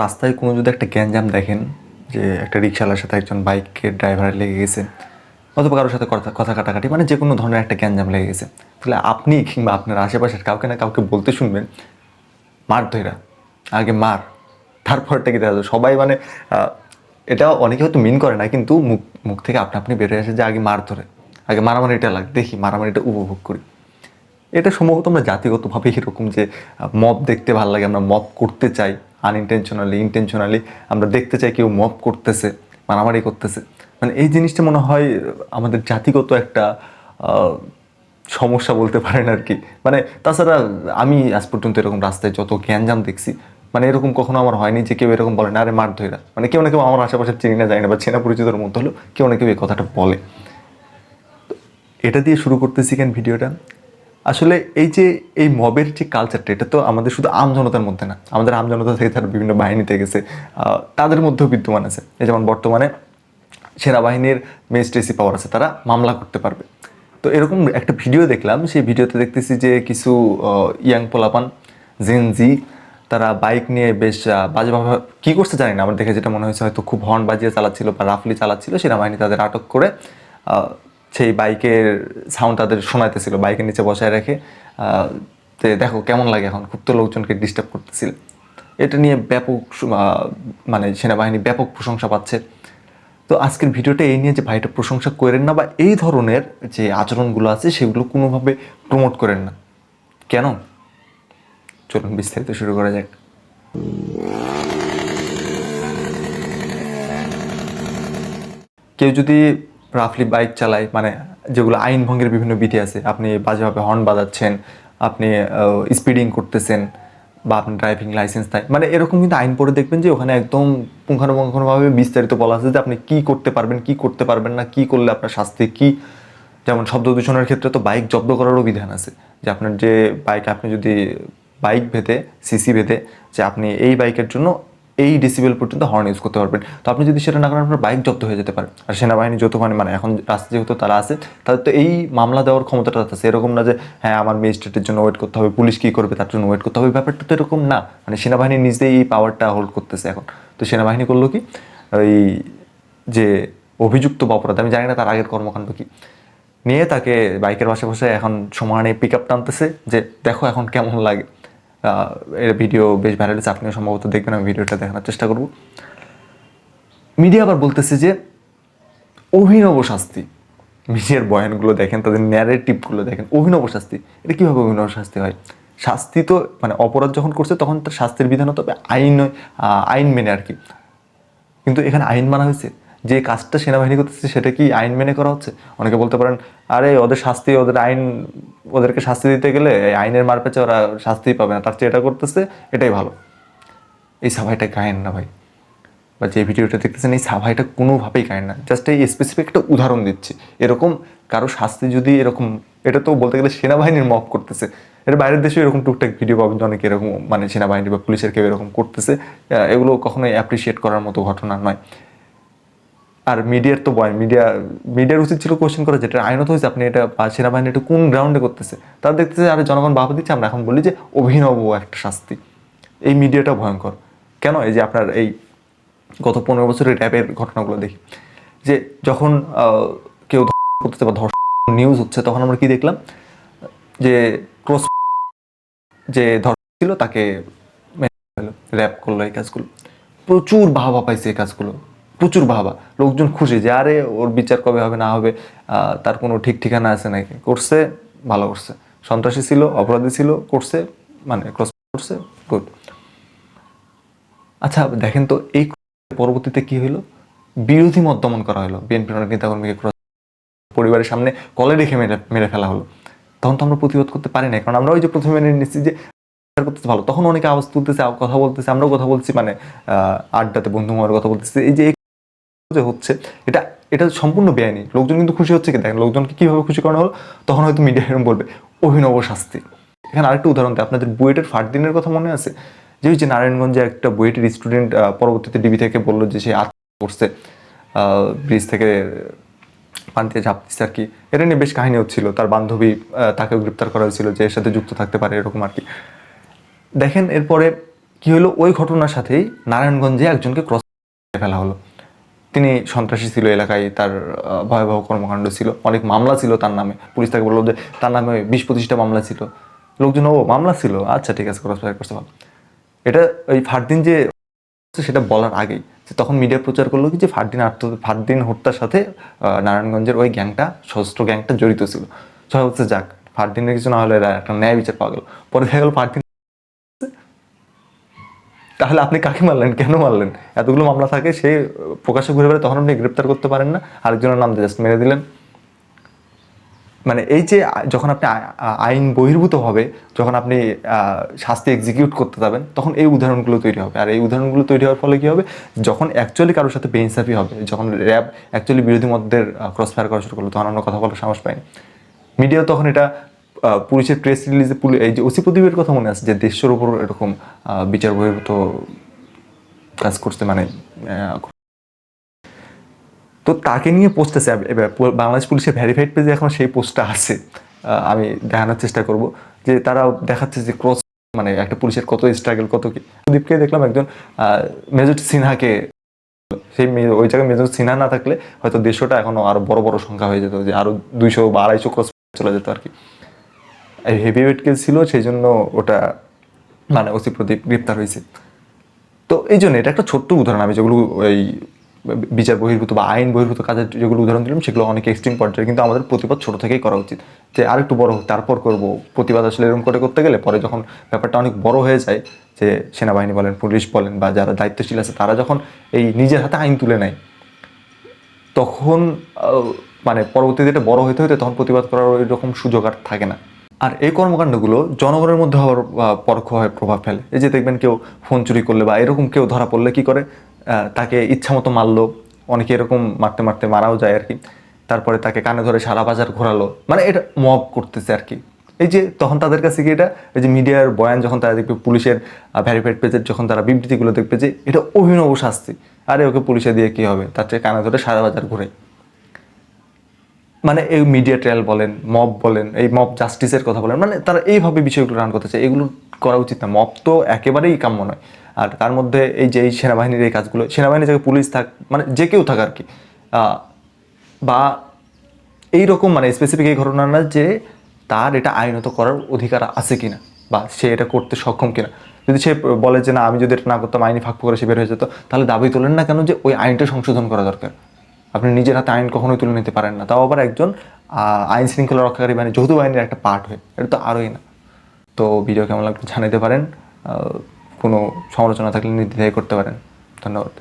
রাস্তায় কোনো যদি একটা গ্যাঞ্জাম দেখেন যে একটা রিক্সাওয়ালার সাথে একজন বাইকের ড্রাইভার লেগে গেছে, অথবা কারোর সাথে কথা কথা কাটাকাটি মানে যে কোনো ধরনের একটা গ্যাঞ্জাম লেগে গেছে, তাহলে আপনি কিংবা আপনার আশেপাশের কাউকে না কাউকে বলতে শুনবেন, মার ধৈরা আগে মার, তারপরটা কি দেখা সবাই মানে এটা অনেকে হয়তো মিন করে না, কিন্তু মুখ মুখ থেকে আপনি আপনি বেরিয়ে আসে যে আগে মার ধরে, আগে মারামারিটা লাগ, দেখি মারামারিটা উপভোগ করি। এটা সম্ভবত আমরা জাতিগতভাবে এরকম যে মব দেখতে ভালো লাগে, আমরা মব করতে চাই আনইনটেনশনালি ইন্টেনশনালি আমরা দেখতে চাই কেউ মপ করতেছে, মারামারি করতেছে। মানে এই জিনিসটা মনে হয় আমাদের জাতিগত একটা সমস্যা বলতে পারেন আর কি। মানে তাছাড়া আমি আজ পর্যন্ত এরকম রাস্তায় যত জ্ঞানজাম দেখছি মানে এরকম কখনো আমার হয়নি যে কেউ এরকম বলে, না আরে মার ধৈরা মানে কেউ না কেউ আমার আশেপাশে চিনি না যায় না, বা চেনা পরিচিতর মধ্যে হলো কেউ না কেউ এই কথাটা বলে। এটা দিয়ে শুরু করতেছি কেন ভিডিওটা? আসলে এই যে এই মবের যে কালচারটা এটা তো আমাদের শুধু আমজনতার মধ্যে না, আমাদের আমজনতা থেকে তারা বিভিন্ন বাহিনীতে গেছে তাদের মধ্যেও বিদ্যমান আছে। যেমন বর্তমানে সেনাবাহিনীর মেজিস্ট্রেসি পাওয়ার আছে, তারা মামলা করতে পারবে। তো এরকম একটা ভিডিও দেখলাম, সেই ভিডিওতে দেখতেছি যে কিছু ইয়াং পোলাপান জেন জি তারা বাইক নিয়ে বেশ বাজেভাবে, কী করছে জানি না, আমার দেখে যেটা মনে হয়েছে হয়তো খুব হর্ন বাজিয়ে চালাচ্ছিল বা রাফলি চালাচ্ছিল, সেনাবাহিনী তাদের আটক করে সেই বাইকের সাউন্ড তাদের শোনাইতেছিল, বাইকের নিচে বসায় রেখে। দেখো কেমন লাগে এখন, খুব তো লোকজনকে ডিস্টার্ব করতেছিল। এটা নিয়ে ব্যাপক মানে সেনাবাহিনী ব্যাপক প্রশংসা পাচ্ছে। তো আজকের ভিডিওটা এই নিয়ে যে ভাইটা প্রশংসা করেন না বা এই ধরনের যে আচরণগুলো আছে, সেগুলো কোনোভাবে প্রমোট করেন না। কেন? চলুন বিস্তারিত শুরু করা যাক। কেউ যদি রাফলি বাইক চালায় মানে যেগুলো আইন ভঙ্গের বিভিন্ন বিধি আছে। আপনি বাজেভাবে হর্ন বাজাচ্ছেন, আপনি স্পিডিং করতেছেন বা আপনার ড্রাইভিং লাইসেন্স তাই মানে এরকম কিন্তু আইন পড়ে দেখবেন যে ওখানে একদম পুঙ্খানুপুঙ্খানুভাবে বিস্তারিত বলা আছে যে আপনি কি করতে পারবেন, কি করতে পারবেন না, কি করলে আপনার শাস্তি, কি যেমন শব্দ দূষণের ক্ষেত্রে তো বাইক জব্দ করারও বিধান আছে। যে আপনার যে বাইক আপনি যদি বাইক ভেদে সিসি ভেদে যে আপনি এই বাইকের জন্য এই ডিসিবেল পর্যন্ত হর্ন ইউজ করতে পারবেন। তো আপনি যদি সেটা না করেন, আপনার বাইক জব্দ হয়ে যেতে পারে। আর সেনাবাহিনী যত মানে মানে এখন রাস্তা যেহেতু তারা আছে, তাদের তো এই মামলা দেওয়ার ক্ষমতাটা আছে। এরকম না যে হ্যাঁ আমার ম্যাজিস্ট্রেটের জন্য ওয়েট করতে হবে, পুলিশ কী করবে, তার জন্য ওয়েট করতে হবে। ব্যাপারটা তো এরকম না। মানে সেনাবাহিনী নিজেই এই পাওয়ারটা হোল্ড করতেছে এখন। তো সেনাবাহিনী করল কি? ওই যে অভিযুক্ত বা অপরাধ, আমি জানি না তার আগের কর্মকাণ্ড কি। নিয়ে তাকে বাইকের পাশে বসে এখন সমানে পিক আপ টানতেছে যে, দেখো এখন কেমন লাগে। এর ভিডিও বেশ ভাইরাল হচ্ছে আপনিও সম্ভবত দেখবেন, আমি ভিডিওটা দেখানোর চেষ্টা করব। মিডিয়া আবার বলতেছে যে, অভিনব শাস্তি। মিডিয়ার বয়ানগুলো দেখেন, তাদের ন্যারেটিভগুলো দেখেন, অভিনব শাস্তি। এটা কীভাবে অভিনব শাস্তি হয়? শাস্তি তো মানে অপরাধ যখন করছে, তখন তার শাস্তির বিধান হতে হবে আইন আইন মেনে আর কি। কিন্তু এখানে আইন মানা হয়েছে? যে কাজটা সেনাবাহিনী করতেছে, সেটা কি আইন মেনে করা হচ্ছে? অনেকে বলতে পারেন, আরে, ওদের শাস্তি, ওদের আইন, ওদেরকে শাস্তি দিতে গেলে আইনের মার পেছে ওরা শাস্তিই পাবে না। তার চেয়ে এটা করতেছে, এটাই ভালো। এই সাভাইটা গায়েন না ভাই। বা যে ভিডিওটা দেখতেছেন, এই সাভাইটা কোনোভাবেই গায়েন না। জাস্ট এই স্পেসিফিক একটা উদাহরণ দিচ্ছি। এরকম কারও শাস্তি যদি এরকম, এটা তো বলতে গেলে সেনাবাহিনীর মপ করতেছে। এর বাইরের দেশেও এরকম টুকটাক ভিডিও পাবেন অনেকে এরকম মানে সেনাবাহিনী বা পুলিশের কেউ এরকম করতেছে। এগুলো কখনোই অ্যাপ্রিসিয়েট করার মতো ঘটনা নয়। আর মিডিয়ার তো বয় মিডিয়া মিডিয়ার উচিত ছিল কোশ্চেন করা যেটা আইনত হয়েছে, আপনি এটা বা সেনাবাহিনী এটা কোন গ্রাউন্ডে করতেছে? তারা দেখতেছে, আরে জনগণ বাবা দিচ্ছে, আমরা এখন বলি যে অভিনব একটা শাস্তি। এই মিডিয়াটা ভয়ঙ্কর। কেন? এই যে আপনার এই গত পনেরো বছরের র্যাপের ঘটনাগুলো দেখি। যে যখন কেউ করতেছে বা ধর্ষণ নিউজ হচ্ছে, তখন আমরা কি দেখলাম? যে ক্রস যে ধর্ষণ ছিল, তাকে র্যাপ করল এই কাজগুলো। প্রচুর বাহবা পাইছে এই কাজগুলো। প্রচুর বাহবা লোকজন খুশি যে, আরে, ওর বিচার কবে হবে, না হবে তার কোনো ঠিক ঠিকানা আছে নাকি? করছে, ভালো করছে। সন্ত্রাসী ছিল, অপরাধী ছিল, করছে মানে ক্রস করছে গুড আচ্ছা দেখেন তো, এই পরবর্তীতে কি হলো বিরোধী মত দমন করা হলো বিএনপির অনেক নেতাকর্মীকে cross পরিবারের সামনে কলে রেখে মেরে মেরে ফেলা হলো। তখন তো আমরা প্রতিবাদ করতে পারি না কারণ আমরা ওই যে প্রথমে মেনে নিচ্ছি যে করতেছে ভালো, তখন অনেকে আওয়াজ তুলতেছে কথা বলতেছে, আমরাও কথা বলছি মানে আড্ডাতে বন্ধু কথা বলতেছি, এই যে যে হচ্ছে, এটা এটা সম্পূর্ণ বেআইনি। লোকজন কিন্তু খুশি হচ্ছে কি? দেখেন, লোকজনকে কীভাবে খুশি করানো হলো, তখন হয়তো মিডিয়া এরকম বলবে, অভিনব শাস্তি। এখানে আরেকটা উদাহরণ দেয়, আপনাদের বুয়েটের ফাট দিনের কথা মনে আছে? যে ওই যে নারায়ণগঞ্জে একটা বুয়েটের স্টুডেন্ট পরবর্তীতে ডিবি থেকে বলল যে সে আত্মহত্যা করছে ব্রিজ থেকে পানিতে ঝাঁপ দিচ্ছে আর কি। এটা নিয়ে বেশ কাহিনী হচ্ছিল। তার বান্ধবী তাকেও গ্রেপ্তার করা হয়েছিল যে এর সাথে যুক্ত থাকতে পারে এরকম আর কি। দেখেন, এরপরে কি হলো? ওই ঘটনার সাথেই নারায়ণগঞ্জে একজনকে ক্রস ফেলা হলো। তিনি সন্ত্রাসী ছিল এলাকায়, তার ভয়াবহ কর্মকাণ্ড ছিল। অনেক মামলা ছিল তার নামে। পুলিশ তাকে বলল যে তার নামে বিশ পঁচিশটা মামলা ছিল। লোকজন, ও, মামলা ছিল? আচ্ছা ঠিক আছে ক্রস ফায়ার করতে ভালো। এটা ওই ফারদিন যে সেটা বলার আগেই। যে তখন মিডিয়া প্রচার করল কি যে ফারদিন আত্ম ফারদিন হত্যার সাথে নারায়ণগঞ্জের ওই গ্যাংটা, সশস্ত্র গ্যাংটা জড়িত ছিল। সবাই হচ্ছে যাক, ফারদিনের কিছু না হলে একটা ন্যায় বিচার পাওয়া গেল। পরে দেখা গেল ফারদিন তাহলে আপনি কাকে মারলেন? কেন মারলেন? এতগুলো মামলা থাকে, সে প্রকাশ্যে ঘুরে বেড়ায় তখন আপনি গ্রেপ্তার করতে পারেন না, আরেকজনের নাম জাস্ট মেরে দিলেন। মানে এই যে যখন আপনি আইন বহির্ভূতভাবে যখন আপনি শাস্তি এক্সিকিউট করতে যাবেন, তখন এই উদাহরণগুলো তৈরি হবে। আর এই উদাহরণগুলো তৈরি হওয়ার ফলে কি হবে? যখন অ্যাকচুয়ালি কারোর সাথে বেইনসাফি হবে, যখন র্যাব অ্যাকচুয়ালি বিরোধী মতদের ক্রস ফায়ার করা শুরু করল, তখন আমরা কথা বলার সাহস পাইনি। মিডিয়া তখন এটা পুলিশের প্রেস রিলিজে এই যে ওসি প্রদীপের কথা মনে আছে যে দেশের উপর এরকম বিচার বহির্ভূত কাজ করতে মানে তো তাকে নিয়ে পোস্ট আছে। বাংলাদেশ পুলিশের ভেরিফাইড পেজে এখন সেই পোস্টটা আছে। আমি দেখানোর চেষ্টা করব যে তারা দেখাচ্ছে যে ক্রস মানে একটা পুলিশের কত স্ট্রাগল কত কি। প্রদীপকে দেখলাম একজন মেজর সিনহাকে। সেই ওই জায়গায় মেজর সিনহা না থাকলে হয়তো দেড়শোটা এখনও আরও বড় বড় সংখ্যা হয়ে যেত, যে আরও দুইশো বা আড়াইশো ক্রস চলে যেত আর কি। হেভি ওয়েট কেস ছিল সেই জন্য ওটা মানে ওসি প্রদীপ গ্রেপ্তার হয়েছে। তো এই জন্য এটা একটা ছোট্ট উদাহরণ, আমি যেগুলো ওই বিচার বহির্ভূত বা আইন বহির্ভূত কাজের যেগুলো উদাহরণ দিলাম, সেগুলো অনেক এক্সট্রিম পর্যায়ে, কিন্তু আমাদের প্রতিবাদ ছোট থেকেই করা উচিত। যে আরেকটু বড় হোক, তারপর করব। প্রতিবাদ আসলে এরকম করে করতে গেলে পরে যখন ব্যাপারটা অনেক বড় হয়ে যায়, যে সেনাবাহিনী বলেন, পুলিশ বলেন, বা যারা দায়িত্বশীল আছে, তারা যখন এই নিজের হাতে আইন তুলে নেয়, তখন মানে পরবর্তীতে এটা বড় হইতে হইতে তখন প্রতিবাদ করার ওই রকম সুযোগ আর থাকে না। আর এই কর্মকাণ্ডগুলো জনগণের মধ্যে আবার পরোক্ষভাবে প্রভাব ফেলে। এই যে দেখবেন কেউ ফোন চুরি করলে বা এরকম কেউ ধরা পড়লে কি করে? তাকে ইচ্ছা মতো মারলো, অনেকে এরকম মারতে মারতে মারাও যায় আর কি তারপরে তাকে কানে ধরে সারা বাজার ঘোরালো। মানে এটা মব করতেছে আর কি এই যে তখন তাদের কাছে কি এটা, এই যে মিডিয়ার বয়ান যখন তারা দেখবে, পুলিশের ভ্যারিফাইড পেজের যখন তারা বিবৃতিগুলো দেখবে যে এটা অভিনব শাস্তি। আরে ওকে পুলিশে দিয়ে কি হবে? তার চেয়ে কানে ধরে সারা বাজার ঘুরে মানে এই মিডিয়া ট্রায়াল বলেন মব বলেন, এই মব জাস্টিসের কথা বলেন মানে তারা এইভাবে বিষয়গুলো রান করতে চায়, এগুলো করা উচিত না। মব তো একেবারেই কাম্য নয়। আর তার মধ্যে এই যে এই সেনাবাহিনীর এই কাজগুলো সেনাবাহিনীর জায়গায় পুলিশ থাক মানে যে কেউ থাক আর কি বা এই রকম মানে স্পেসিফিক এই ঘটনা না যে তার এটা আইনত করার অধিকার আছে কিনা, বা সে এটা করতে সক্ষম কিনা। যদি সে বলে যে না, আমি যদি এটা না করতাম, আইনি ফাঁক করে সে বের হয়ে যেত, তাহলে দাবি তোলেন না কেন যে ওই আইনটা সংশোধন করা দরকার? আপনি নিজের হাতে আইন কখনোই তুলে নিতে পারেন না। তাও আবার একজন আইন শৃঙ্খলা রক্ষাকারী বাহিনী যৌথ বাহিনীর একটা পার্ট হয়ে, এটা তো আরোই না। তো ভিডিও কেমন লাগল জানাতে পারেন। কোনো সমালোচনা থাকলে নির্দ্বিধায় করতে পারেন। ধন্যবাদ।